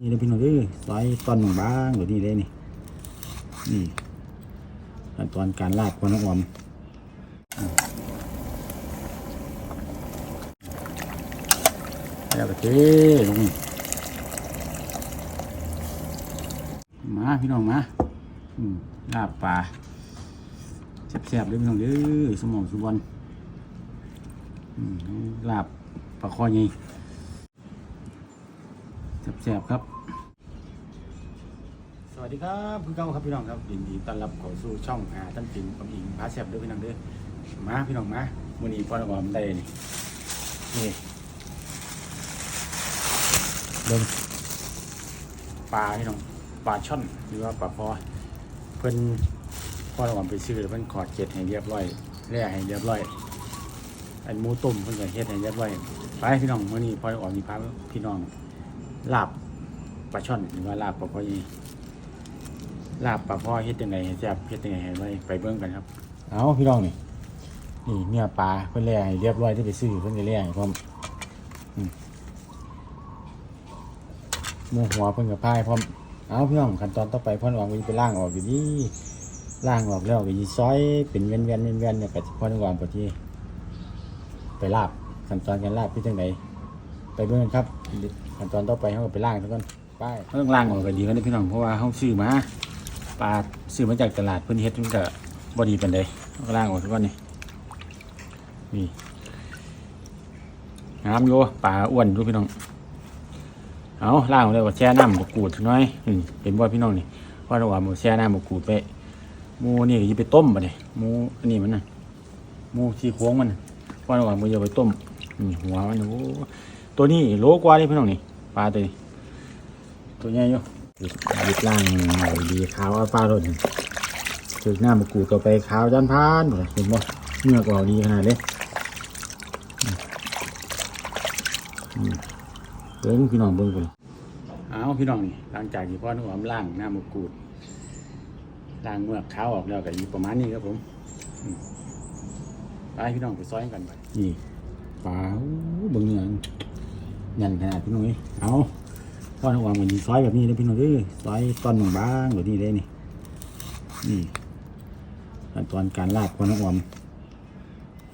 นี่เลยพี่น้องเอ้ยซอยตอนบางๆแบบนี้เลยนี่ นี่ขั้นตอนการลาบของน้องอมอืมแล้วก็เทลงมาพี่น้องมาลาบปลาแซ่บๆเลยพี่น้องเด้อสมองสุบอลอืมลาบปลาคอใหญ่ แซ่บๆครับ สวัสดีครับคุณเก้าครับพี่น้องครับยินดีต้อนรับเข้าสู่ช่องอาท่านปิงผมอิงพาแซ่บเด้วยพี่น้องเด้อมาพี่น้องมาวันนี้พ่อน้องออมได้นี่นี่เริ่มปลาพี่น้องปลาช่อนหรือว่าปลาพอเพิ่นพ่อน้องออมไปซื้อเพิ่นขอดเจ็ดให้เรียบร้อยแร่ให้เรียบร้อยอันหมูต้มเพิ่นก็เฮ็ดให้เรียบร้อยไปพี่น้องวันนี้พ่อน้องออมมีพาพี่น้อง ลาบปลาช่อนหรือว่าลาบปลาพ่อยีลาบปลาพ่อเฮ็ดยังไงให้แซ่บเฮ็ดยังไงให้ไว้ไปเบิ่งกันครับ เอาพี่น้องนี่นี่เนื้อปลาเพิ่นแล่ให้เรียบร้อยที่ไปซื้อเพิ่นก็แล่ให้พร้อมอืมหมูหัวเพิ่นก็พายพร้อมเอาพี่น้องขั้นตอนต่อไปเพิ่นวางไว้ไปล้างออกอยู่นี่ล้างออกแล้วก็สิซอยเป็นเวียนๆเวียนๆเนี่ยก็สิเพิ่นวางไปที่ไปลาบขั้นตอนการลาบเป็นจังไดไปเบิ่งกันครับ ขั้นตอนต่อไปเฮาก็ไปล้างซะก่อนไปเพิ่งล้างออกก็ดีกว่านี้พี่น้องเพราะว่าเฮาซื้อมาปลาซื้อมาจากตลาดเพิ่นเฮ็ดมันก็บ่ดีเปานใดเอาก็ล้างออกทุกวันนี่นี่งามอยู่ปลาอ้วนดูพี่น้องเอาล้างออกแล้วก็แช่น้ำบกกูดน้อยอืมเห็นบ่พี่น้องนี่ว่าเราว่าหมูแช่น้ำบกกูดไปหมูนี่ก็สิไปต้มบัดนี้หมูอันนี้มันน่ะหมูที่โค้งมันน่ะว่าเราว่าหมูจะไปต้มนี่หัวมันโอ้ตัวนี้โลกว่านี่พี่น้องนี่ ลาตัวนี้ตัวใหญ่อยู่ยึดล่างหน่อยดีขาวเอาปลาโดนถึกหน้ามากูดก็ไปขาวจันพานหมดเลยเห็นบ่เนื้อกว่าดีขนาดเลยอืมอืมเบิ้งพี่น้องเบิ้งไปเอาพี่น้องนี่หลังจากที่พ่อนุ่มล่างหน้ามากูดล่างเมือกขาวออกแล้วก็อยู่ประมาณนี้ครับผมอืมไปพี่น้องไปซอยกันไปนี่ปลาโอ้เบิ้งเนื้อ ยันขนาดพี่น้องนี่เอาพ่อทวางมันดีซอยแบบนี้เลยพี่น้องเอ้ยซอยตอนบางๆแบบนี้เลยนี่นี่ขั้นตอนการลาบพ่อน้องออม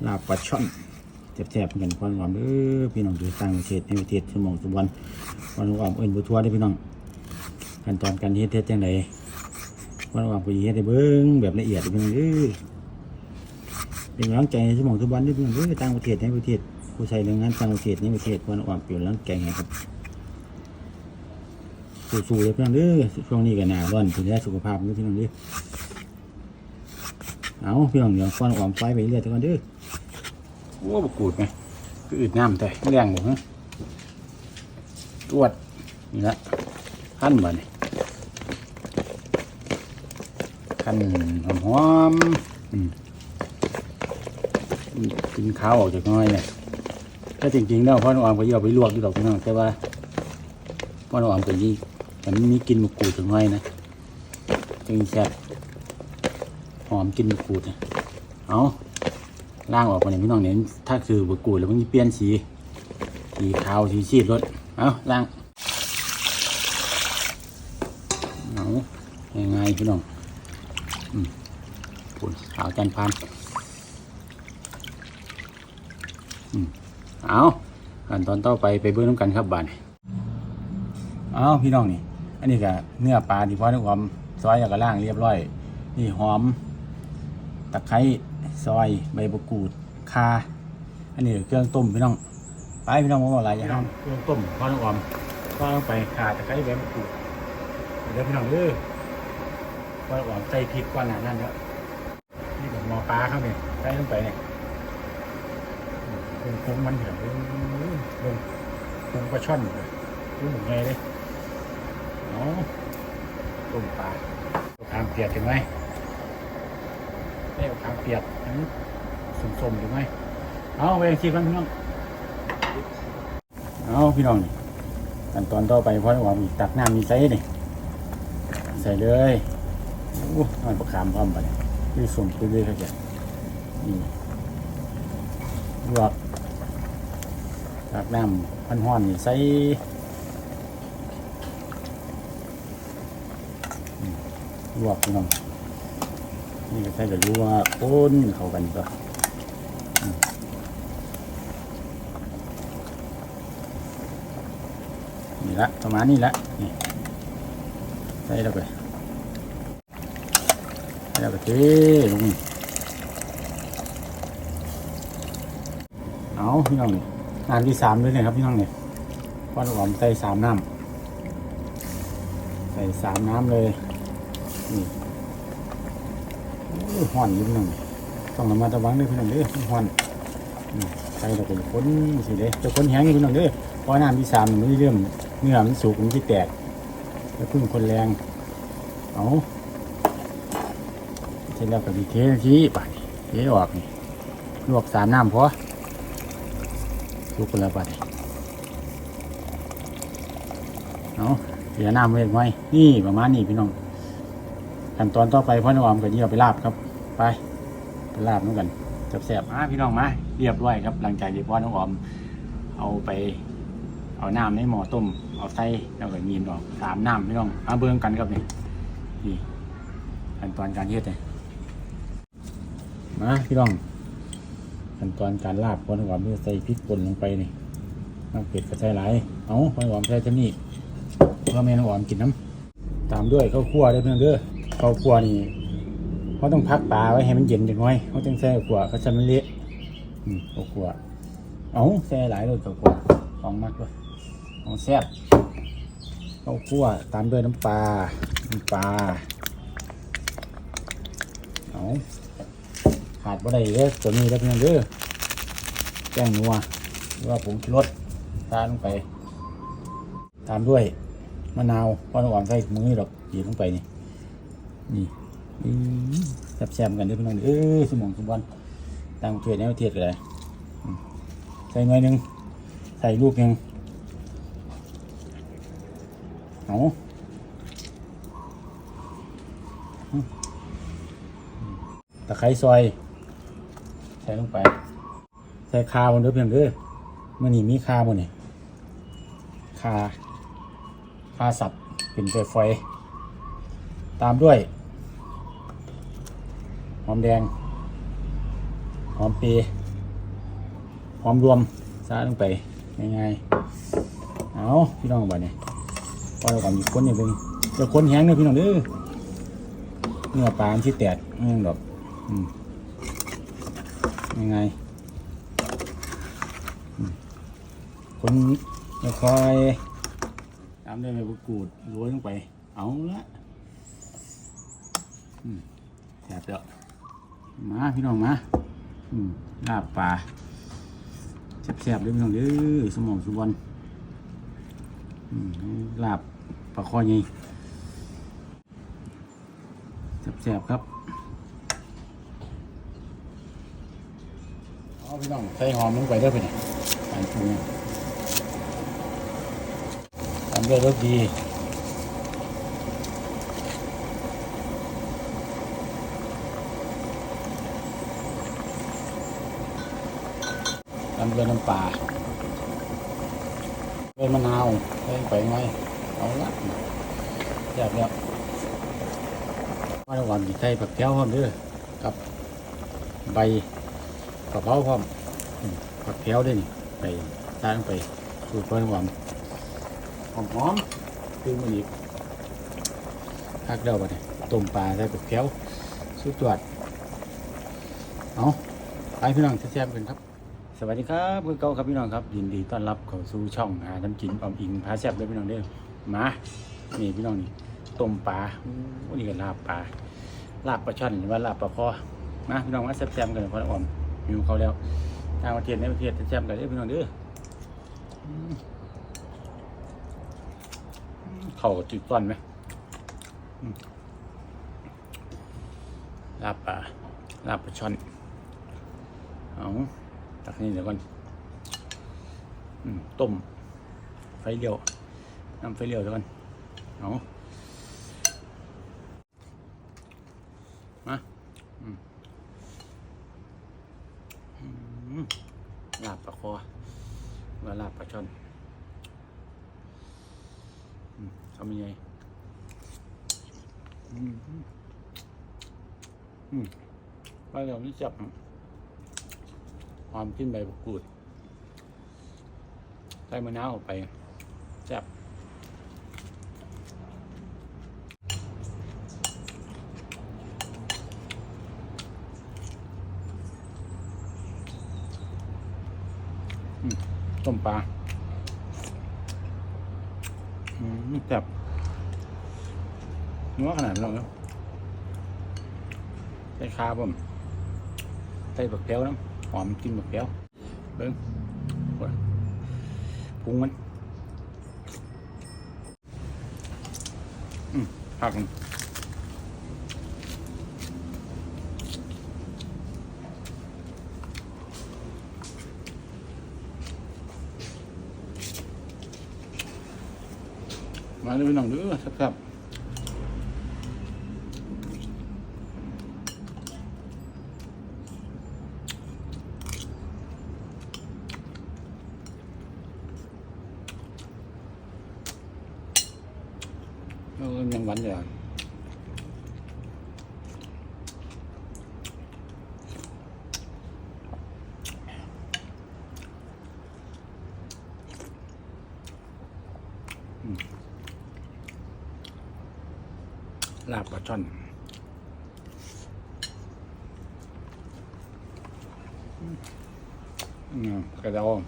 ลาบปลาช่อนแซ่บๆเหมือนกันพ่อน้องออมเออพี่น้องดูต่างประเทศในประเทศสมองสมบันพ่อน้องออมเอินบัทัวได้พี่น้องขั้นตอนการเฮ็ดเฮ็ดจังไดพ่อน้องออมก็สิเฮ็ดให้เบิ่งแบบละเอียดพี่น้องเอ้ยเป็นกำลังใจให้สมองสมบันด้วยพี่น้องเอ้ยต่างประเทศในประเทศ ผู้ใช้แรงงานต่างประเทศในประเทศพ่อน้องออมเป็นกำลังใจให้ครับสู้ๆเลยพี่น้องเด้อช่วงนี้ก็หนาร้อนถึงแลสุขภาพด้วยพี่น้องเด้อเอาพี่น้องเดี๋ยวฟันออมไฟไปเรื่อยๆทุกคนเด้อโอ้บกูดไหมคืออืดน้ำแต่แรงบ่ฮะตรวจนี่ละขั้นบ่นี่ยขั้นหอมหอมกินข้าวออกจากน้อยเนี่ย ถ้าจริงๆแล้วพ่อน้องออมก็เอาไปลวกอยู่ดอกพี่น้องแต่ว่าพ่อน้องออมก็ยี่แต่มันมีกินมะกรูดถึงไว้นะจึงแซ่บหอมกินมะกรูดนะเอาล่างออกมาเนี่ยพี่น้องเนี่ยถ้าคือมะกรูดแล้วมันจะเปลี่ยนสีสีขาวสีซีดรถเอาล่างเอายังไงพี่น้องอืมปุ่นขาวจันทร์พานอืม เอาขั้นตอนต่อไปไปเบื้องน้ำกันครับบานเอาพี่น้องนี่ อันนี้ก็เนื้อปลาที่พ่อนึกหอมซอยแล้วก็ล่างเรียบร้อย นี่หอม ตะไคร้ซอยใบมะกรูดข่าอันนี้เครื่องต้มพี่น้องไปพี่น้องว่าอะไรอย่างนั้นเครื่องต้มพ่อนึกหอมก็ลงไปข่าตะไคร้ใบมะกรูดเดี๋ยวพี่น้องเด้อพ่อนึกหอมใส่พริกก่อนหนานั้นเนาะนี่กับหมอปลาเข้าเนี่ยใส่ลงไปเนี่ย คุ้งมันเหี่ยวเป็นเป็นคุ้งปลาช่อนเลยคุ้หมูไงเลยเอาต้มปลาเอามเปียกถึงไหมได้เอาขามเปียกอันนี้สมๆถึงไหมเอาไปชิมกันพี่น้องเอาพี่น้องนี่ขั้นตอนต่อไปเพราะว่ามีตักน้ำมีใส่นี่ใส่เลยโอ้มันประคามพร้อมไปนี่สมไปเลยครับจ้ะนี่ลวก ตักน้ำพันห้อนนี่ใส่ลวกน้องนี่ก็ใช่จะรู้ว่าป้นเข้ากันก็นี่ละประมาณนี้ละนี่ใส่แล้วไปใส่แล้วไปเทลงเอาพี่น้องนี่ น้ำที่สามเลยเนะครับพี่น้องเนี่ยก้อนหอมใส่สามน้ำใส่สามน้ำเลยนี่ห่อนยิ้มหนึ่งต้องระมัดระวังด้วยพี่น้องเด้อห่อนใส่เราไปค้นสิเด้จะค้นแห้งพี่น้องเด้อเพราะน้ำที่สามมันเริ่มเนื้อมันสุกมันที่แตกแล้วพึ่งคนแรงเอาเสร็จแล้วก็ดีเททีไปเทออกนี่ลวกสามน้ำพอ สุกคนละบาดนี่เอาเหลือน้ำไว้ไว้นี่ประมาณนี้พี่น้องขั้นตอนต่อไปพ่อน้องออมก็เยี่ยวไปลาบครับ ไปไปลาบน้องกันจับแซ่บๆมาพี่น้องมาเรียบร้อยครับ หลังจากที่พ่อน้องอม เอาไป เอาน้ำในหม้อต้ม เอาใส่แล้วก็ยีนออกสามน้ำพี่น้องมาเบิ่งกันครับนี่นี่ขั้นตอนการเฮ็ดเลยมาพี่น้อง ขั้นตอนการลาบพ่อน้อมนี่ใส่พริกป่นลงไปนี่น้ำเป็ดก็ใส่หลายเอาพ่อน้อมใส่เท่านี้เพื่อแม่น้องอมกินน้ำตามด้วยข้าวคั่วด้วยเพื่อนเด้อข้าวคั่วนี่เขาต้องพักปลาไว้ให้มันเย็นจังน้อยเขาต้องใส่ข้าวคั่วเขาจะไมันเละอืมข้าวคั่วเอาใส่หลายเลยข้าวคั่วของมากเลยของแซ่บข้าวคั่วตามด้วยน้ำปลาน้ำปลาเอา ขาดบ่ได้เด้อตัวนี้แล้วเพียงเด้อแจ้งนัวหรือว่าผงชูรสตาลงไป ตามด้วยมะนาวเพราะน้ำหวานใส่มือหรอกหยิบลงไปนี่นี่อื้อแซ่บๆกันเด้อพี่น้องเอ้ยสมองสมบันต่างประเทศในประเทศก็ได้อืมใส่หน่อยหนึงใส่ลูกหนึงเอาตะไคร้ซอย ใส่ลงไป ใส่คาบนเด้อเพียงเด้อมื่อนี้มีคาบนนี่คาคาสับเป็นไฟไฟตามด้วย หอมแดง หอมปรย์หอมรวมซาลงไปง่ายๆเอาพี่น้องบ่เนี่ยพอเราก่อนหยิบคนนี่เป็นจะคนแห้งเด้อพี่น้องเด้อเนื้อปลาอันที่แตกไม่ยังดอก อืม ยังไงคนไม่ค่อยตามด้วยใบมะกรูดโรยลงไป เอาละแซ่บเด้อมาพี่น้องมาลาบปลาแซ่บๆเลยพี่น้องเด้อสมองสุวรรณลาบปลาคอใหญ่แซ่บๆครับ เอาพี่น้องใส่หอมลงไปเด้ไปเนี่ยใส่ปรุงทำด้วยรสดีตำด้วยน้ำปลาด้วยมะนาวใส่ไปไหมเอาละแซ่บแล้วมาระหว่างที่ใส่ผักแก้วพร้อมด้วยกับใบ กระเพราพร้อมผักแก้วด้วยนี่ไปตามไปสูตรเพิ่มความหอมหอมคือมันอีกพักเดียวไปนี่ต้มปลาใส่ผักแก้วสุดยอดเอาไปพี่น้องแซ่บๆกันครับ สวัสดีครับคือเก่าครับพี่น้องครับยินดีต้อนรับเข้าสู่ช่องหาน้ำกินออมอิงพาแซ่บเลยพี่น้องเด้อมานี่พี่น้องนี่ต้มปลาอู้นี่ก็ลาบปลาลาบปลาช่อนหรือว่าลาบปลาคอมาพี่น้องมาแซ่บๆกันเลยพอออ มมีเขาแล้วทางประเทศในประเทศแซ่บกันเด้อพี่น้องเด้อเข้าจุดต้อนไหมลาบปลาลาบปลาช่อนเอาตักนี่เดี๋ยวก่อนต้มไฟเลี้ยวน้ำไฟเลี้ยวเดี๋ยวก่อนเอามาอืมอืม ลาบปลาคอว่าลาบปลาช่อนทำยังไงอือืมอืมไปเดี๋ยวนี่จับความขึ้นใบมะกรูดใส่มะนาวออกไปจับ ต้มปลาอืมจับนัวขนาดนั้นเนาะใส่คาบ่มใส่บักแก้วน้ำหอมกินบักแก้วเบิ้งโอ้ยพุงมัน อืมผักมัน มาด้วยน้องเด้อครับเออยังหวานอยู่อะอืม ลาบปลาช่อนอืมกระดอง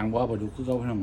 างว่าปลาดุกคือเขาพี่น้อง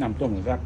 น้ำต้มครับ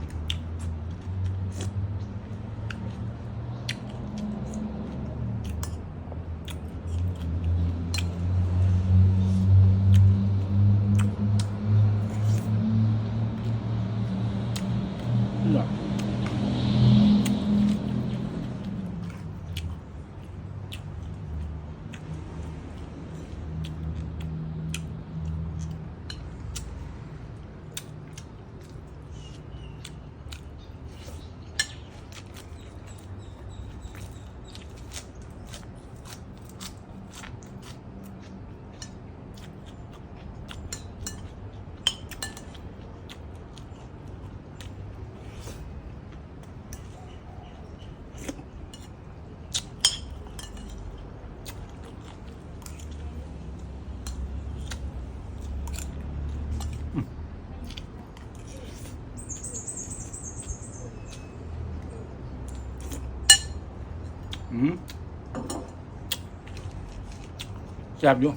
แซ่บอยู่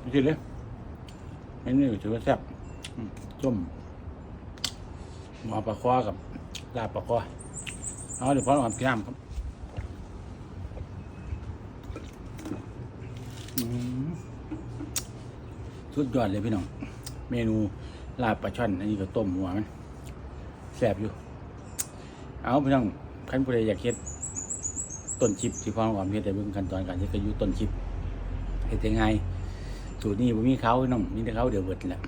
ไม่ใช่เลยไม่นี่ถือว่าแซ่บอืมส้มหมอปลาคอกับลาบปลาคอเอาเดี๋ยวพ่อหอมพี่น้ำครับอืมสุดยอดเลยพี่น้อง เมนูลาบปลาช่อน อันนี้ก็ต้มหัวมันแซ่บอยู่ เอาพี่น้องขั้นผู้ใดอยากเฮ็ด ต้นชิปที่พ่อหอมเฮ็ดแต่เบิ่งขั้นตอนการเฮ็ดก็อยู่ต้นชิปเฮ็ดยังไงสูตรนี้บ่มีเขาพี่น้องมีแต่เขาเดี๋ยวเบิดแหละ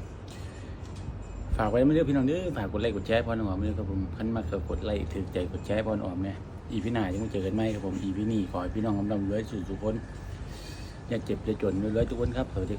ฝากไว้ไม่เลือพี่น้องเด้อฝากกดไลค์กดแชร์พ่อหอมเด้อครับผมขั้นมากก็กดไลค์ถือใจกดแชร์พ่อหอมเนี่ยอีพี่หน้าจะมาเจอกันไหมครับผมอีพี่นี่ขอให้พี่น้องกำลังรวยสุดสุขคนอย่าเจ็บอย่าจนรวยๆทุกคนครับสวัสดี